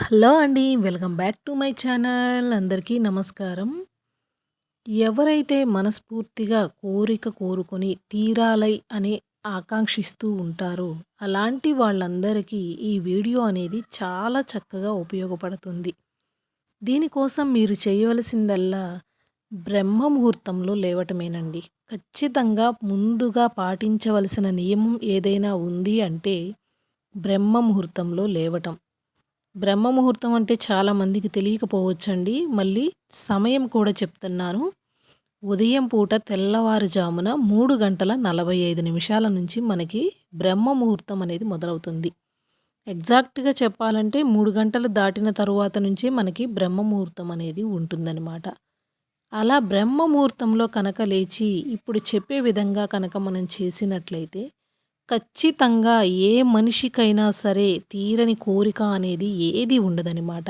Hello అండి welcome back to my channel. అందరికీ నమస్కారం. ఎవరైతే మనస్ఫూర్తిగా కోరిక కోరుకొని తీరాలై అని ఆకాంక్షిస్తూ ఉంటారో అలాంటి వాళ్ళందరికీ ఈ వీడియో అనేది చాలా చక్కగా ఉపయోగపడుతుంది. దీనికోసం మీరు చేయవలసిందల్లా బ్రహ్మ ముహూర్తంలో లేవటమేనండి. ఖచ్చితంగా ముందుగా పాటించవలసిన నియమం ఏదైనా ఉంది అంటే బ్రహ్మ ముహూర్తంలో లేవటం. బ్రహ్మ ముహూర్తం అంటే చాలామందికి తెలియకపోవచ్చండి. మళ్ళీ సమయం కూడా చెప్తున్నాను. ఉదయం పూట తెల్లవారుజామున మూడు గంటల నలభై ఐదు నిమిషాల నుంచి మనకి బ్రహ్మ ముహూర్తం అనేది మొదలవుతుంది. ఎగ్జాక్ట్గా చెప్పాలంటే మూడు గంటలు దాటిన తరువాత నుంచే మనకి బ్రహ్మ ముహూర్తం అనేది ఉంటుందన్నమాట. అలా బ్రహ్మ ముహూర్తంలో కనుక లేచి ఇప్పుడు చెప్పే విధంగా కనుక మనం చేసినట్లయితే ఖచ్చితంగా ఏ మనిషికైనా సరే తీరని కోరిక అనేది ఏది ఉండదనమాట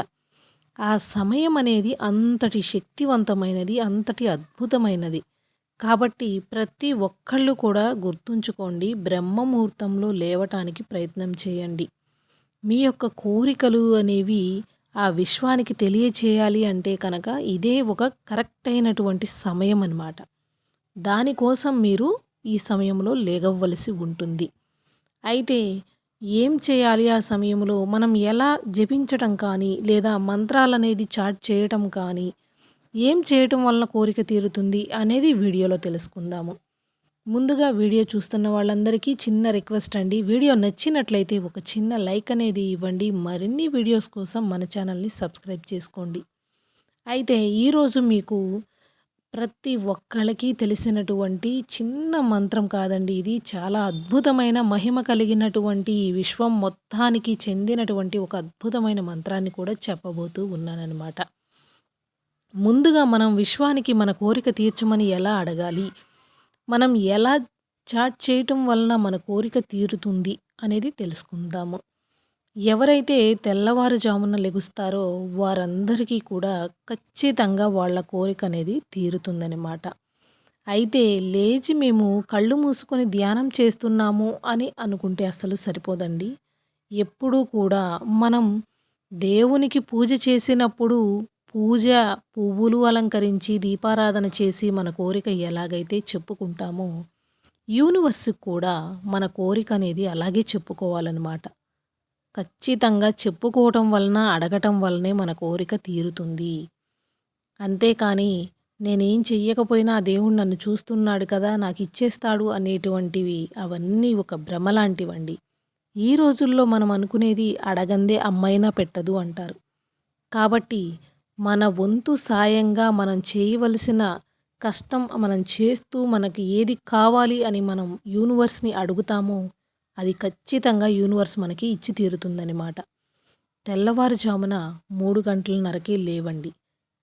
ఆ సమయం అనేది అంతటి శక్తివంతమైనది అంతటి అద్భుతమైనది. కాబట్టి ప్రతి ఒక్కళ్ళు కూడా గుర్తుంచుకోండి బ్రహ్మ ముహూర్తంలో లేవటానికి ప్రయత్నం చేయండి. మీ యొక్క కోరికలు అనేవి ఆ విశ్వానికి తెలియచేయాలి అంటే కనుక ఇదే ఒక కరెక్ట్ అయినటువంటి సమయం అన్నమాట. దానికోసం మీరు ఈ సమయంలో లేగవ్వలసి ఉంటుంది. అయితే ఏం చేయాలి ఆ సమయంలో? మనం ఎలా జపించటం కానీ లేదా మంత్రాలు అనేది చాట్ చేయటం కానీ ఏం చేయటం వలన కోరిక తీరుతుంది అనేది వీడియోలో తెలుసుకుందాము. ముందుగా వీడియో చూస్తున్న వాళ్ళందరికీ చిన్న రిక్వెస్ట్ అండి. వీడియో నచ్చినట్లయితే ఒక చిన్న లైక్ అనేది ఇవ్వండి. మరిన్ని వీడియోస్ కోసం మన ఛానల్ని సబ్స్క్రైబ్ చేసుకోండి. అయితే ఈరోజు మీకు ప్రతి ఒక్కళ్ళకి తెలిసినటువంటి చిన్న మంత్రం కాదండి ఇది. చాలా అద్భుతమైన మహిమ కలిగినటువంటి ఈ విశ్వం మొత్తానికి చెందినటువంటి ఒక అద్భుతమైన మంత్రాన్ని కూడా చెప్పబోతూ ఉన్నానన్నమాట. ముందుగా మనం విశ్వానికి మన కోరిక తీర్చమని ఎలా అడగాలి? మనం ఎలా చాట్ చేయటం వలన మన కోరిక తీరుతుంది అనేది తెలుసుకుందాము. ఎవరైతే తెల్లవారుజామున లెగుస్తారో వారందరికీ కూడా ఖచ్చితంగా వాళ్ళ కోరిక అనేది తీరుతుందనమాట అయితే లేచి మేము కళ్ళు మూసుకొని ధ్యానం చేస్తున్నాము అని అనుకుంటే అసలు సరిపోదండి. ఎప్పుడూ కూడా మనం దేవునికి పూజ చేసినప్పుడు పూజ పువ్వులు అలంకరించి దీపారాధన చేసి మన కోరిక ఎలాగైతే చెప్పుకుంటామో యూనివర్స్కి కూడా మన కోరిక అనేది అలాగే చెప్పుకోవాలన్నమాట. ఖచ్చితంగా చెప్పుకోవటం వలన అడగటం వలనే మన కోరిక తీరుతుంది. అంతేకాని నేనేం చెయ్యకపోయినా ఆ దేవుడు నన్ను చూస్తున్నాడు కదా నాకు ఇచ్చేస్తాడు అనేటువంటివి అవన్నీ ఒక భ్రమ లాంటివండి ఈ రోజుల్లో మనం అనుకునేది అడగందే అమ్మైనా పెట్టదు అంటారు. కాబట్టి మన వంతు సాయంగా మనం చేయవలసిన కష్టం మనం చేస్తూ మనకి ఏది కావాలి అని మనం యూనివర్స్ని అడుగుతామో అది ఖచ్చితంగా యూనివర్స్ మనకి ఇచ్చి తీరుతుందనమాట తెల్లవారుజామున మూడు గంటలన్నరకే లేవండి.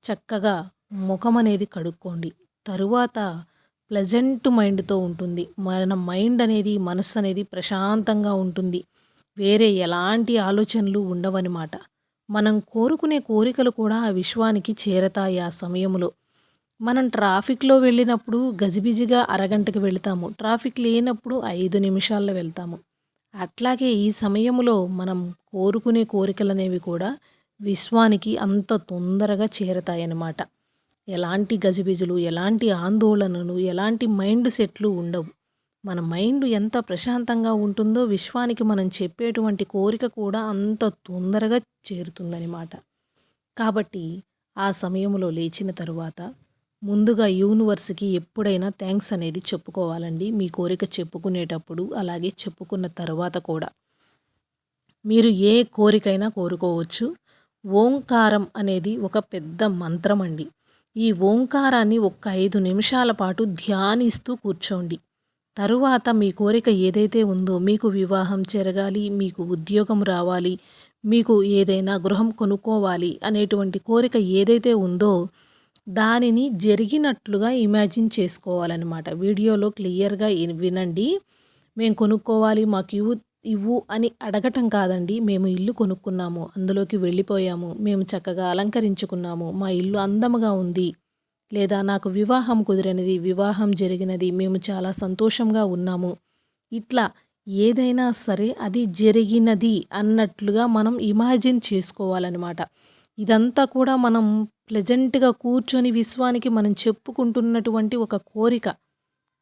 చక్కగా ముఖం అనేది కడుక్కోండి. తరువాత ప్లెజెంట్ మైండ్తో ఉంటుంది. మన మైండ్ అనేది మనస్సు అనేది ప్రశాంతంగా ఉంటుంది. వేరే ఎలాంటి ఆలోచనలు ఉండవన్నమాట. మనం కోరుకునే కోరికలు కూడా ఆ విశ్వానికి చేరతాయి ఆ సమయంలో. మనం ట్రాఫిక్లో వెళ్ళినప్పుడు గజిబిజిగా అరగంటకి వెళతాము. ట్రాఫిక్ లేనప్పుడు ఐదు నిమిషాల్లో వెళ్తాము. అట్లాగే ఈ సమయంలో మనం కోరుకునే కోరికలనేవి కూడా విశ్వానికి అంత తొందరగా చేరతాయన్నమాట. ఎలాంటి గజిబిజులు ఎలాంటి ఆందోళనలు ఎలాంటి మైండ్ సెట్లు ఉండవు. మన మైండ్ ఎంత ప్రశాంతంగా ఉంటుందో విశ్వానికి మనం చెప్పేటువంటి కోరిక కూడా అంత తొందరగా చేరుతుందనమాట కాబట్టి ఆ సమయంలో లేచిన తరువాత ముందుగా యూనివర్స్కి ఎప్పుడైనా థ్యాంక్స్ అనేది చెప్పుకోవాలండి. మీ కోరిక చెప్పుకునేటప్పుడు అలాగే చెప్పుకున్న తర్వాత కూడా. మీరు ఏ కోరికైనా కోరుకోవచ్చు. ఓంకారం అనేది ఒక పెద్ద మంత్రం అండి ఈ ఓంకారాన్ని ఒక ఐదు నిమిషాల పాటు ధ్యానిస్తూ కూర్చోండి. తరువాత మీ కోరిక ఏదైతే ఉందో మీకు వివాహం జరగాలి మీకు ఉద్యోగం రావాలి మీకు ఏదైనా గృహం కొనుక్కోవాలి అనేటువంటి కోరిక ఏదైతే ఉందో దానిని జరిగినట్లుగా ఇమాజిన్ చేసుకోవాలన్నమాట. వీడియోలో క్లియర్గా వినండి. మేము కొనుక్కోవాలి మాకు ఇవ్వు ఇవ్వు అని అడగటం కాదండి. మేము ఇల్లు కొనుక్కున్నాము అందులోకి వెళ్ళిపోయాము. మేము చక్కగా అలంకరించుకున్నాము. మా ఇల్లు అందముగా ఉంది. లేదా నాకు వివాహం కుదిరినది వివాహం జరిగినది మేము చాలా సంతోషంగా ఉన్నాము. ఇట్లా ఏదైనా సరే అది జరిగినది అన్నట్లుగా మనం ఇమాజిన్ చేసుకోవాలన్నమాట. ఇదంతా కూడా మనం ప్లెజెంట్గా కూర్చొని విశ్వానికి మనం చెప్పుకుంటున్నటువంటి ఒక కోరిక.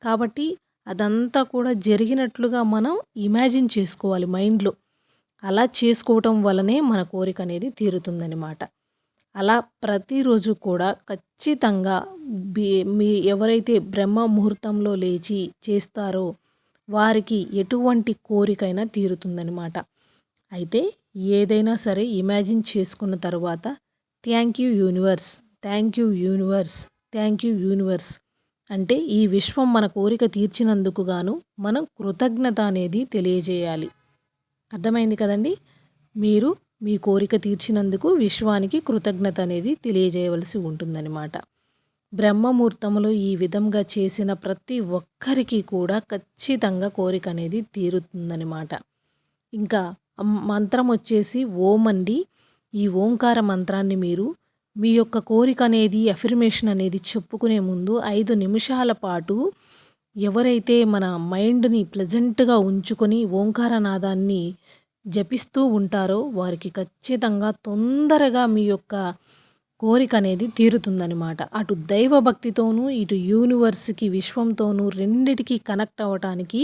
కాబట్టి అదంతా కూడా జరిగినట్లుగా మనం ఇమాజిన్ చేసుకోవాలి మైండ్లో అలా చేసుకోవటం వలనే మన కోరిక అనేది తీరుతుందనమాట అలా ప్రతిరోజు కూడా ఖచ్చితంగా మీ ఎవరైతే బ్రహ్మ ముహూర్తంలో లేచి చేస్తారో వారికి ఎటువంటి కోరికైనా తీరుతుందనమాట అయితే ఏదైనా సరే ఇమాజిన్ చేసుకున్న తర్వాత thank you universe thank you universe thank you universe అంటే ఈ విశ్వం మన కోరిక తీర్చినందుకు గాను మనం కృతజ్ఞత అనేది తెలియజేయాలి. అర్థమైంది కదండి? మీరు మీ కోరిక తీర్చినందుకు విశ్వానికి కృతజ్ఞత అనేది తెలియజేయవలసి ఉంటుందన్నమాట. బ్రహ్మముహూర్తంలో ఈ విధంగా చేసిన ప్రతి ఒక్కరికి కూడా ఖచ్చితంగా కోరిక అనేది తీరుతుందనమాట ఇంకా మంత్రం వచ్చేసి ఓం అండి. ఈ ఓంకార మంత్రాన్ని మీరు మీ యొక్క కోరిక అనేది అఫిర్మేషన్ అనేది చెప్పుకునే ముందు ఐదు నిమిషాల పాటు ఎవరైతే మన మైండ్ని ప్లెజెంట్గా ఉంచుకొని ఓంకారనాదాన్ని జపిస్తూ ఉంటారో వారికి ఖచ్చితంగా తొందరగా మీ యొక్క కోరిక అనేది తీరుతుందనమాట అటు దైవభక్తితోనూ ఇటు యూనివర్స్కి విశ్వంతోనూ రెండిటికి కనెక్ట్ అవ్వటానికి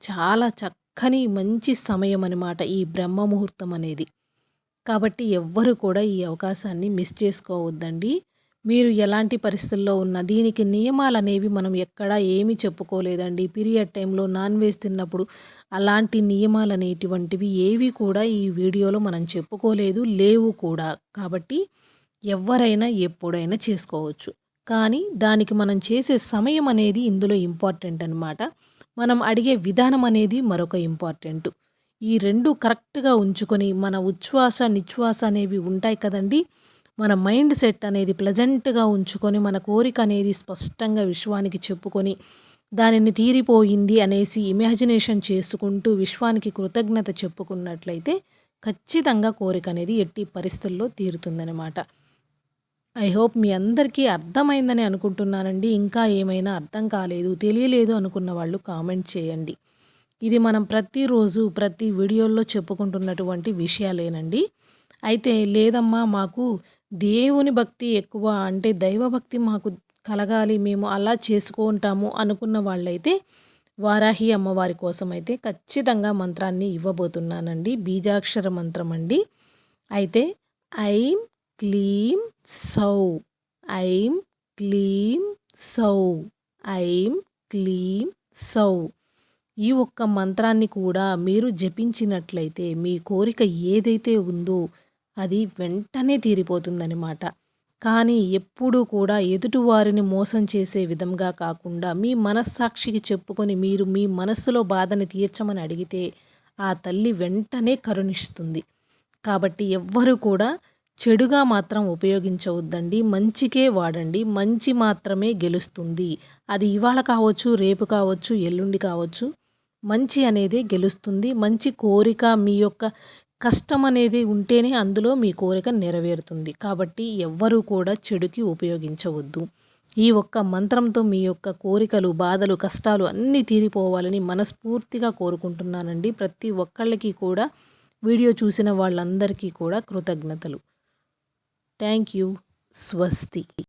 చాలా చక్క చక్కని మంచి సమయం అనమాట ఈ బ్రహ్మ ముహూర్తం అనేది. కాబట్టి ఎవ్వరు కూడా ఈ అవకాశాన్ని మిస్ చేసుకోవద్దండి. మీరు ఎలాంటి పరిస్థితుల్లో ఉన్న దీనికి నియమాలు అనేవి మనం ఎక్కడా ఏమీ చెప్పుకోలేదండి. పీరియడ్ టైంలో నాన్ వెజ్ తిన్నప్పుడు అలాంటి నియమాలు అనేటువంటివి ఏవి కూడా ఈ వీడియోలో మనం చెప్పుకోలేదు లేవు కూడా. కాబట్టి ఎవరైనా ఎప్పుడైనా చేసుకోవచ్చు. కానీ దానికి మనం చేసే సమయం అనేది ఇందులో ఇంపార్టెంట్ అనమాట మనం అడిగే విధానం అనేది మరొక ఇంపార్టెంట్. ఈ రెండు కరెక్ట్గా ఉంచుకొని మన ఉచ్ఛ్వాస నిశ్వాస అనేవి ఉంటాయి కదండి. మన మైండ్ సెట్ అనేది ప్లెజెంట్గా ఉంచుకొని మన కోరిక అనేది స్పష్టంగా విశ్వానికి చెప్పుకొని దానిని తీరిపోయింది అనేసి ఇమాజినేషన్ చేసుకుంటూ విశ్వానికి కృతజ్ఞత చెప్పుకున్నట్లయితే ఖచ్చితంగా కోరిక అనేది ఎట్టి పరిస్థితుల్లో తీరుతుందనమాట ఐ హోప్ మీ అందరికీ అర్థమైందని అనుకుంటున్నానండి. ఇంకా ఏమైనా అర్థం కాలేదు తెలియలేదు అనుకున్న వాళ్ళు కామెంట్ చేయండి. ఇది మనం ప్రతిరోజు ప్రతి వీడియోల్లో చెప్పుకుంటున్నటువంటి విషయాలేనండి. అయితే లేదమ్మా మాకు దేవుని భక్తి ఎక్కువ అంటే దైవభక్తి మాకు కలగాలి మేము అలా చేసుకుంటాము అనుకున్న వాళ్ళైతే వారాహి అమ్మవారి కోసం అయితే ఖచ్చితంగా మంత్రాన్ని ఇవ్వబోతున్నానండి. బీజాక్షర మంత్రం అండి అయితే ఐం క్లీం సౌ. ఐం క్లీం సౌ. ఐం క్లీం సౌ. ఈ ఒక్క మంత్రాన్ని కూడా మీరు జపించినట్లయితే మీ కోరిక ఏదైతే ఉందో అది వెంటనే తీరిపోతుందనమాట కానీ ఎప్పుడూ కూడా ఎదుటివారిని మోసం చేసే విధంగా కాకుండా మీ మనస్సాక్షికి చెప్పుకొని మీరు మీ మనస్సులో బాధని తీర్చమని అడిగితే ఆ తల్లి వెంటనే కరుణిస్తుంది. కాబట్టి ఎవ్వరూ కూడా చెడుగా మాత్రం ఉపయోగించవద్దండి. మంచికే వాడండి. మంచి మాత్రమే గెలుస్తుంది. అది ఇవాళ కావచ్చు రేపు కావచ్చు ఎల్లుండి కావచ్చు. మంచి అనేది గెలుస్తుంది. మంచి కోరిక మీ యొక్క కష్టం అనేది ఉంటేనే అందులో మీ కోరిక నెరవేరుతుంది. కాబట్టి ఎవ్వరూ కూడా చెడుకి ఉపయోగించవద్దు. ఈ ఒక్క మంత్రంతో మీ యొక్క కోరికలు బాధలు కష్టాలు అన్నీ తీరిపోవాలని మనస్ఫూర్తిగా కోరుకుంటున్నానండి. ప్రతి ఒక్కళ్ళకి కూడా వీడియో చూసిన వాళ్ళందరికీ కూడా కృతజ్ఞతలు. థ్యాంక్ యూ స్వస్తి